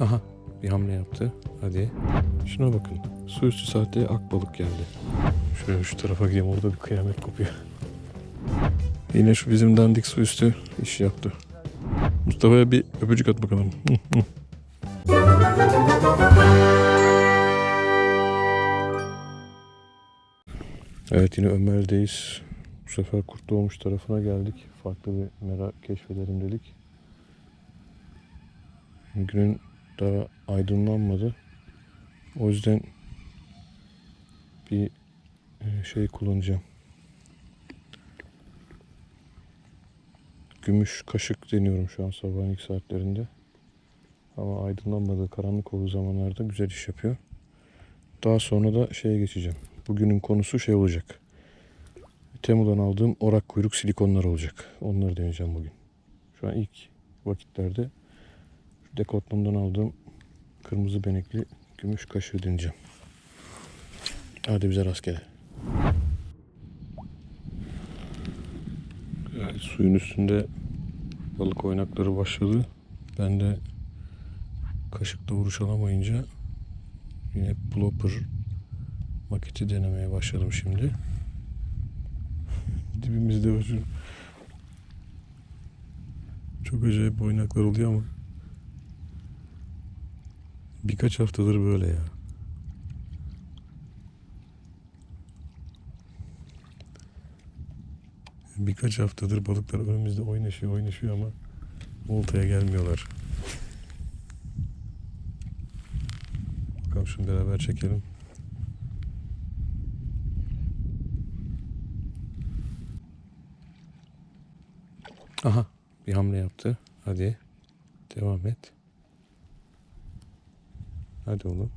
Aha bir hamle yaptı. Hadi. Şuna bakın. Su üstü sahteye akbalık geldi. Şöyle şu tarafa gideyim orada bir kıyamet kopuyor. Yine şu bizim dandik su üstü iş yaptı. Mustafa'ya bir öpücük at bakalım. Evet yine Ömer'deyiz. Bu sefer Kurt Doğmuş tarafına geldik. Farklı bir merak keşfedelim dedik. Günün daha aydınlanmadı. O yüzden bir e, şey kullanacağım. Gümüş kaşık deniyorum şu an sabahın ilk saatlerinde. Ama aydınlanmadığı, karanlık olduğu zamanlarda güzel iş yapıyor. Daha sonra da şeye geçeceğim. Bugünün konusu şey olacak. Temu'dan aldığım orak kuyruk silikonlar olacak. Onları deneyeceğim bugün. Şu an ilk vakitlerde Decathlon'dan aldığım kırmızı benekli gümüş kaşığı deneyeceğim. Hadi bize rastgele. Yani suyun üstünde balık oynakları başladı. Ben de kaşıkla vuruş alamayınca yine plopper maketi denemeye başladım şimdi. Dibimizde şu. Çok acayip oynaklar oluyor ama birkaç haftadır böyle ya. Birkaç haftadır balıklar önümüzde oynaşıyor oynaşıyor ama oltaya gelmiyorlar. Bakalım şunu beraber çekelim. Aha bir hamle yaptı. Hadi devam et. Hadi oğlum.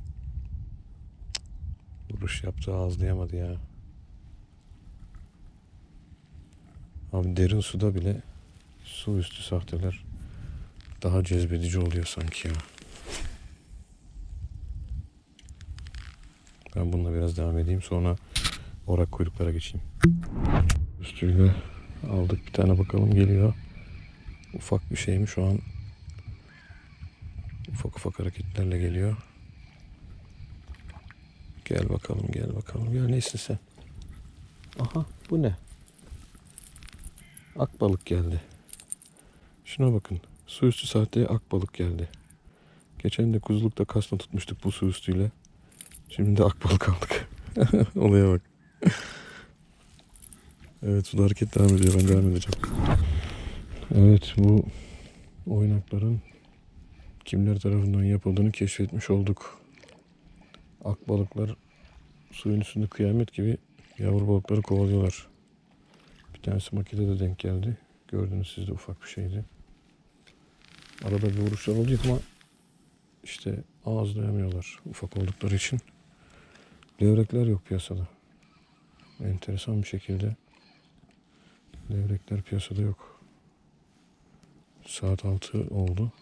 Vuruş yaptı ağızlayamadı ya. Abi derin suda bile su üstü sahteler daha cezbedici oluyor sanki ya. Ben bununla biraz devam edeyim sonra orak kuyruklara geçeyim. Üstüyle aldık bir tane bakalım geliyor. Ufak bir şey mi şu an? Ufak ufak hareketlerle geliyor. Gel bakalım gel bakalım. Gel neysin sen? Aha bu ne? Akbalık geldi. Şuna bakın. Su üstü sahteye akbalık geldi. Geçen de kuzulukta kasna tutmuştuk bu su üstüyle. Şimdi de akbalık aldık. Olaya bak. evet suda hareket devam ediyor. Ben devam edeceğim. Evet bu oynakların kimler tarafından yapıldığını keşfetmiş olduk. Akbalıklar suyun üstünde kıyamet gibi yavru balıkları kovalıyorlar. Bir tanesi makete de denk geldi. Gördünüz siz de ufak bir şeydi. Arada bir vuruşlar oluyor ama işte ağızlayamıyorlar ufak oldukları için. Levrekler yok piyasada. Enteresan bir şekilde levrekler piyasada yok. Saat 6 oldu.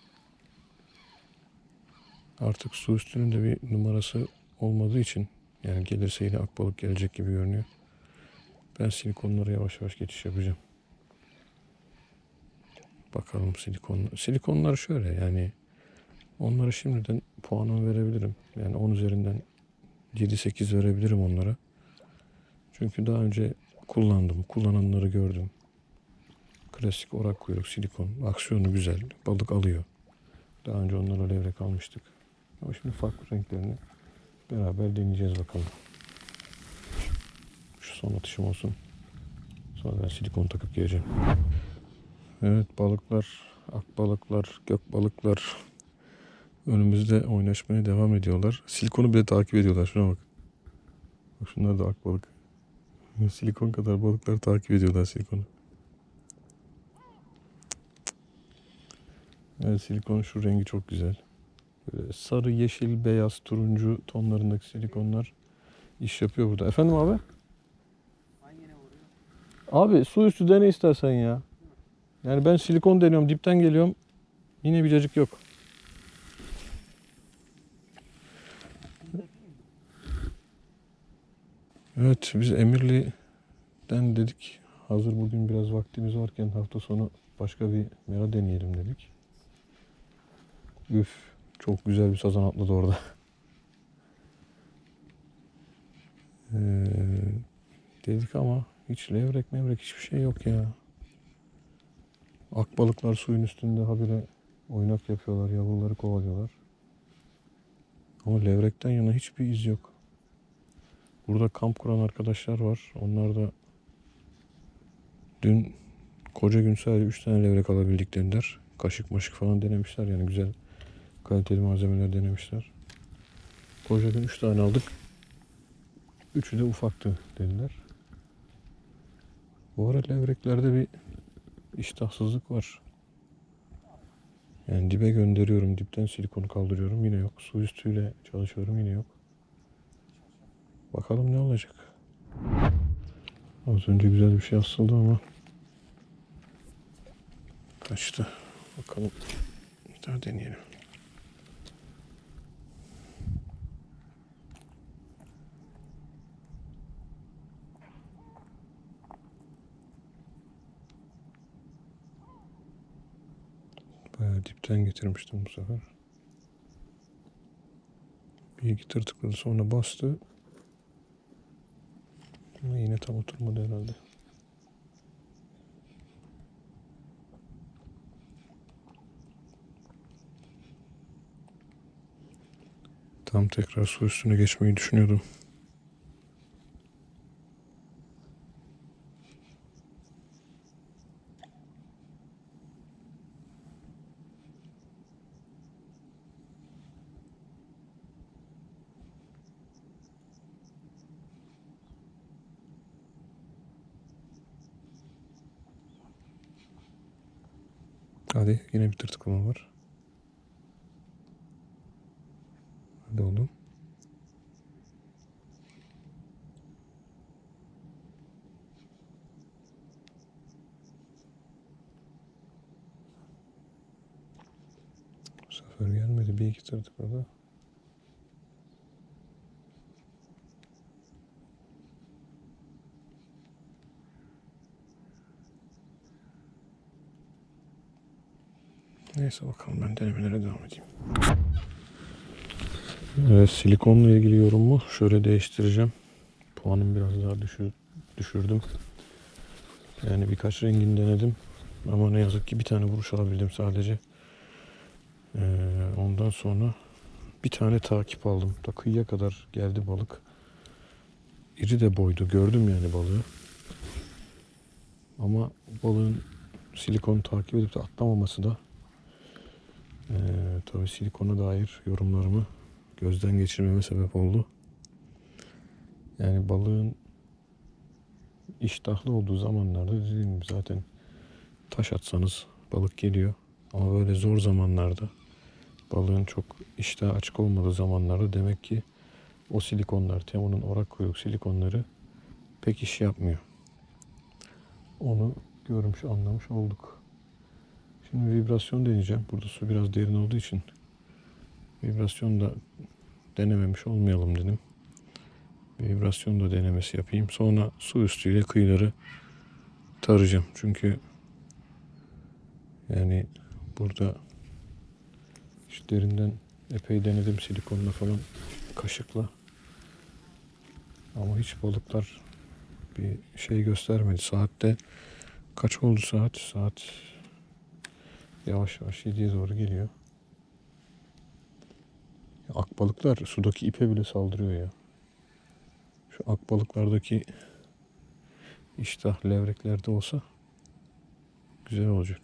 Artık su üstünün de bir numarası olmadığı için yani gelirse yine akbalık gelecek gibi görünüyor. Ben silikonlara yavaş yavaş geçiş yapacağım. Bakalım silikon. Silikonlar şöyle yani onlara şimdiden puanımı verebilirim. Yani 10 üzerinden 7-8 verebilirim onlara. Çünkü daha önce kullandım. Kullananları gördüm. Klasik orak kuyruk silikon. Aksiyonu güzel. Balık alıyor. Daha önce onlarla levrek almıştık. Ama şimdi farklı renklerini beraber deneyeceğiz bakalım. Şu son atışım olsun. Sonra ben silikon takıp geleceğim. Evet balıklar, akbalıklar, gök balıklar önümüzde oynaşmaya devam ediyorlar. Silikonu bile takip ediyorlar. Şuna bak. Bak şunlar da akbalık. Silikon kadar balıklar takip ediyorlar silikonu. Evet silikon şu rengi çok güzel. Böyle sarı, yeşil, beyaz, turuncu tonlarındaki silikonlar iş yapıyor burada. Efendim abi? Abi su üstü dene istersen ya. Yani ben silikon deniyorum, dipten geliyorum. Yine bir cacık yok. Evet biz Emirli'den dedik. Hazır bugün biraz vaktimiz varken hafta sonu başka bir mera deneyelim dedik. Üf Çok güzel bir sazan atladı orada. Ee, dedik ama hiç levrek mevrek hiçbir şey yok ya. Akbalıklar suyun üstünde habire oynak yapıyorlar, yavruları kovalıyorlar. Ama levrekten yana hiçbir iz yok. Burada kamp kuran arkadaşlar var. Onlar da dün koca gün sadece 3 tane levrek alabildiklerinden kaşık maşık falan denemişler yani güzel kaliteli malzemeler denemişler. Koca gün 3 tane aldık. Üçü de ufaktı dediler. Bu ara levreklerde bir iştahsızlık var. Yani dibe gönderiyorum. Dipten silikonu kaldırıyorum. Yine yok. Su üstüyle çalışıyorum. Yine yok. Bakalım ne olacak. Az önce güzel bir şey asıldı ama kaçtı. Bakalım. Bir daha deneyelim. Bayağı dipten getirmiştim bu sefer. Bir iki tır tıkladı sonra bastı. Ama yine tam oturmadı herhalde. Tam tekrar su üstüne geçmeyi düşünüyordum. Hadi yine bir tırtıklama var. Hadi oğlum. Bu sefer gelmedi. Bir iki tırtıkladı. Neyse bakalım ben denemelere devam edeyim. Evet silikonla ilgili yorumumu şöyle değiştireceğim. Puanımı biraz daha düşür, düşürdüm. Yani birkaç rengini denedim. Ama ne yazık ki bir tane vuruş alabildim sadece. Ee, ondan sonra bir tane takip aldım. Da kıyıya kadar geldi balık. İri de boydu. Gördüm yani balığı. Ama balığın silikonu takip edip de atlamaması da tabii silikona dair yorumlarımı gözden geçirmeme sebep oldu. Yani balığın iştahlı olduğu zamanlarda dediğim gibi zaten taş atsanız balık geliyor. Ama böyle zor zamanlarda balığın çok iştah açık olmadığı zamanlarda demek ki o silikonlar, Temo'nun orak kuyruk silikonları pek iş yapmıyor. Onu görmüş, anlamış olduk. Şimdi vibrasyon deneyeceğim. Burada su biraz derin olduğu için vibrasyon da denememiş olmayalım dedim. Vibrasyon da denemesi yapayım. Sonra su üstüyle kıyıları tarayacağım. Çünkü yani burada işte derinden epey denedim silikonla falan kaşıkla. Ama hiç balıklar bir şey göstermedi. Saatte kaç oldu saat? Saat Yavaş yavaş 7'ye doğru geliyor. Akbalıklar sudaki ipe bile saldırıyor ya. Şu akbalıklardaki iştah levreklerde olsa güzel olacak.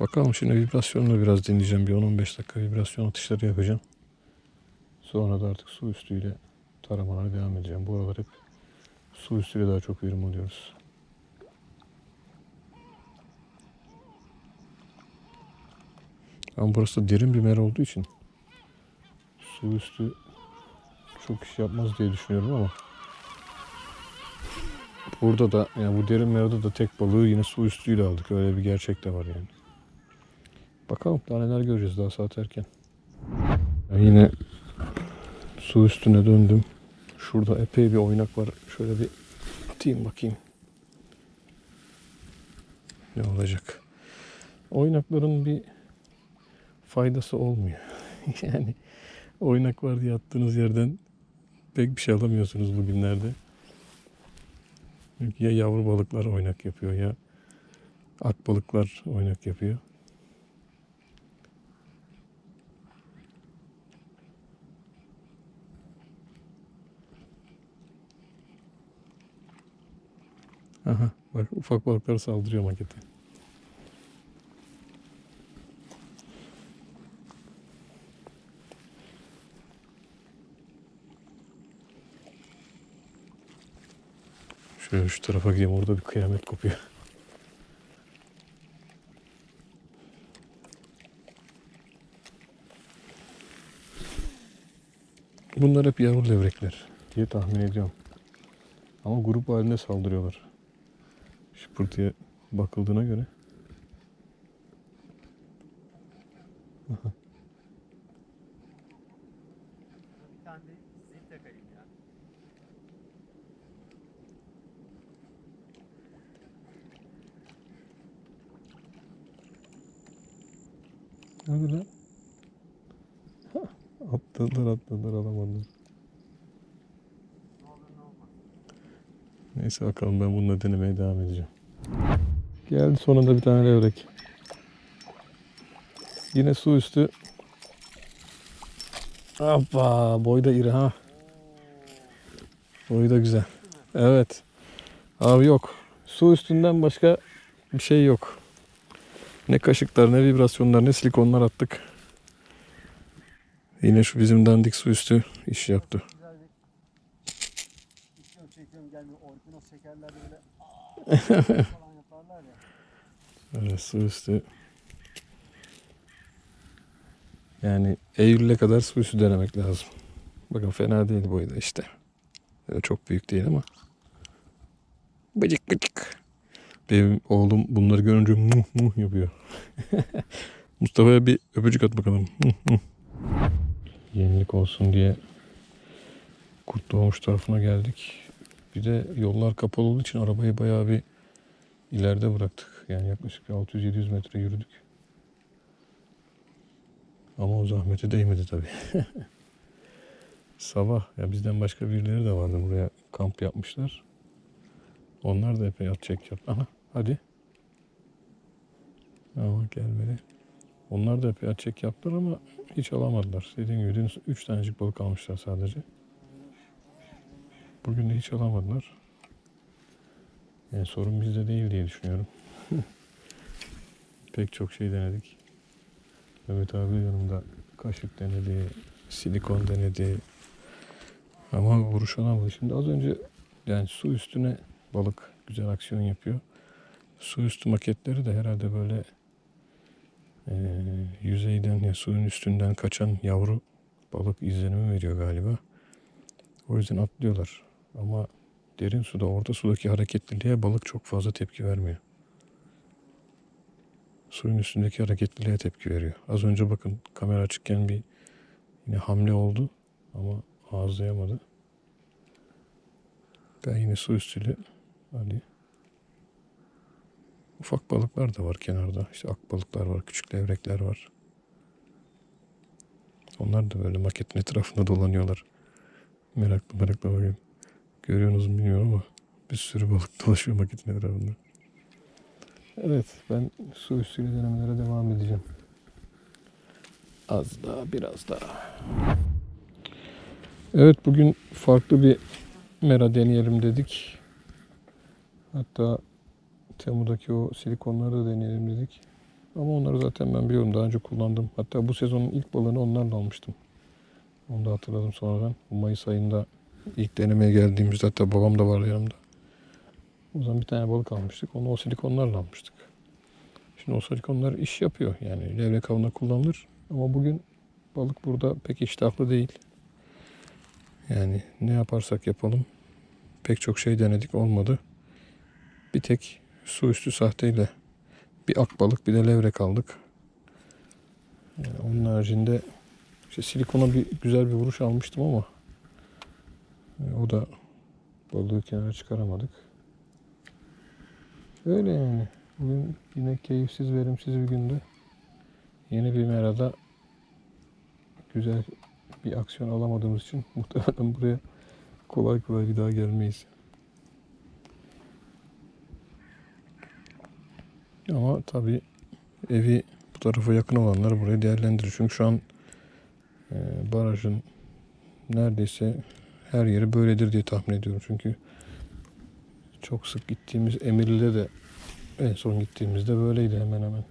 Bakalım şimdi vibrasyonla biraz dinleyeceğim. Bir 10-15 dakika vibrasyon atışları yapacağım. Sonra da artık su üstüyle taramalara devam edeceğim. Bu aralar hep su üstüyle daha çok verim alıyoruz. Ama burası da derin bir mer olduğu için su üstü çok iş yapmaz diye düşünüyorum ama burada da yani bu derin merde de tek balığı yine su üstüyle aldık. Öyle bir gerçek de var yani. Bakalım daha neler göreceğiz daha saat erken. Ben yine su üstüne döndüm. Şurada epey bir oynak var. Şöyle bir atayım bakayım. Ne olacak? oynakların bir faydası olmuyor. yani oynak var diye attığınız yerden pek bir şey alamıyorsunuz bugünlerde. Ya yavru balıklar oynak yapıyor ya ak balıklar oynak yapıyor. Aha bak ufak balıklar saldırıyor makete. Şöyle şu tarafa gideyim orada bir kıyamet kopuyor. Bunlar hep yavru levrekler diye tahmin ediyorum. Ama grup halinde saldırıyorlar. Şıpırtıya bakıldığına göre. Bir tane de zil takayım ya. Hadi lan. Hah, Atladılar atladılar alamadılar. Ne ne. Neyse bakalım ben bununla denemeye devam edeceğim. Geldi sonunda bir tane levrek. Yine su üstü. Hoppa boy da iri ha. Boyu da güzel. Evet. Abi yok. Su üstünden başka bir şey yok. Ne kaşıklar, ne vibrasyonlar, ne silikonlar attık. Yine şu bizim dandik su üstü iş yaptı. Evet, su üstü. Yani Eylül'e kadar su üstü denemek lazım. Bakın fena değil boyu da işte. Çok büyük değil ama. Bıcık bıcık. Benim oğlum bunları görünce muh muh yapıyor. Mustafa'ya bir öpücük at bakalım. Yenilik olsun diye Kurt Doğmuş tarafına geldik. Bir de yollar kapalı olduğu için arabayı bayağı bir ileride bıraktık. Yani yaklaşık bir 600-700 metre yürüdük. Ama o zahmete değmedi tabii. Sabah ya bizden başka birileri de vardı buraya kamp yapmışlar. Onlar da epey at çek yaptı. Aha hadi. Ama gelmedi. Onlar da epey at çek yaptılar ama hiç alamadılar. Dediğim gibi dün 3 tanecik balık almışlar sadece. Bugün de hiç alamadılar. Yani sorun bizde değil diye düşünüyorum. Pek çok şey denedik. Mehmet abi yanımda kaşık denedi, silikon denedi. Ama vuruş alamadı. Şimdi az önce yani su üstüne balık güzel aksiyon yapıyor. Su üstü maketleri de herhalde böyle eee, yüzeyden ya suyun üstünden kaçan yavru balık izlenimi veriyor galiba. O yüzden atlıyorlar. Ama derin suda, orta sudaki hareketliliğe balık çok fazla tepki vermiyor. Suyun üstündeki hareketliliğe tepki veriyor. Az önce bakın kamera açıkken bir yine hamle oldu ama ağızlayamadı. Ben yine su üstüyle hadi. Ufak balıklar da var kenarda. İşte ak balıklar var, küçük levrekler var. Onlar da böyle maketin etrafında dolanıyorlar. Meraklı meraklı bakayım. Görüyorsunuz mu bilmiyorum ama bir sürü balık dolaşıyor maketin etrafında. Evet ben su üstüyle denemelere devam edeceğim. Az daha biraz daha. Evet bugün farklı bir mera deneyelim dedik. Hatta Temu'daki o silikonları da deneyelim dedik. Ama onları zaten ben biliyorum daha önce kullandım. Hatta bu sezonun ilk balığını onlarla almıştım. Onu da hatırladım sonradan. Mayıs ayında ilk denemeye geldiğimizde hatta babam da vardı yanımda. O zaman bir tane balık almıştık. Onu o silikonlarla almıştık. Şimdi o silikonlar iş yapıyor. Yani levrek avında kullanılır. Ama bugün balık burada pek iştahlı değil. Yani ne yaparsak yapalım pek çok şey denedik olmadı. Bir tek su üstü sahteyle bir ak balık bir de levrek aldık. Yani onun haricinde işte silikona bir güzel bir vuruş almıştım ama e, o da balığı kenara çıkaramadık. Öyle yani. Bugün yine keyifsiz, verimsiz bir gündü. Yeni bir merada güzel bir aksiyon alamadığımız için muhtemelen buraya kolay kolay bir daha gelmeyiz. Ama tabii evi bu tarafa yakın olanlar burayı değerlendirir. Çünkü şu an e, barajın neredeyse her yeri böyledir diye tahmin ediyorum. Çünkü çok sık gittiğimiz Emirli'de de en son gittiğimizde böyleydi hemen hemen.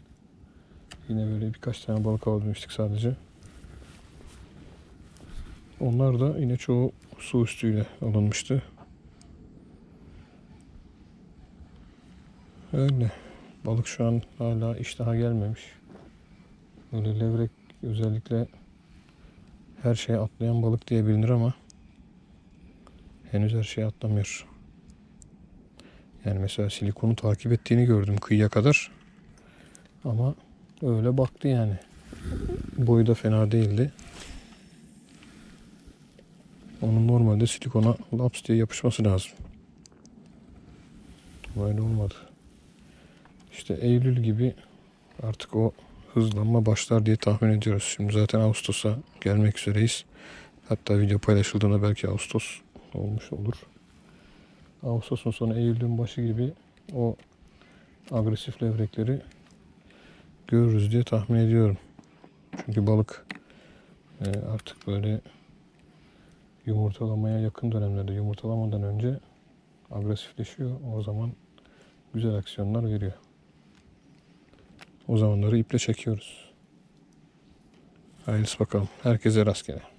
Yine böyle birkaç tane balık avlamıştık sadece. Onlar da yine çoğu su üstüyle alınmıştı. Öyle. Balık şu an hala iştaha gelmemiş. Böyle levrek özellikle her şeye atlayan balık diye bilinir ama henüz her şeye atlamıyor. Yani mesela silikonu takip ettiğini gördüm kıyıya kadar. Ama öyle baktı yani. Boyu da fena değildi. Onun normalde silikona laps diye yapışması lazım. Böyle olmadı. İşte Eylül gibi artık o hızlanma başlar diye tahmin ediyoruz. Şimdi zaten Ağustos'a gelmek üzereyiz. Hatta video paylaşıldığında belki Ağustos olmuş olur. Ağustos'un sonu Eylül'ün başı gibi o agresif levrekleri görürüz diye tahmin ediyorum. Çünkü balık e, artık böyle yumurtalamaya yakın dönemlerde yumurtalamadan önce agresifleşiyor. O zaman güzel aksiyonlar veriyor. O zamanları iple çekiyoruz. Hayırlısı bakalım. Herkese rastgele.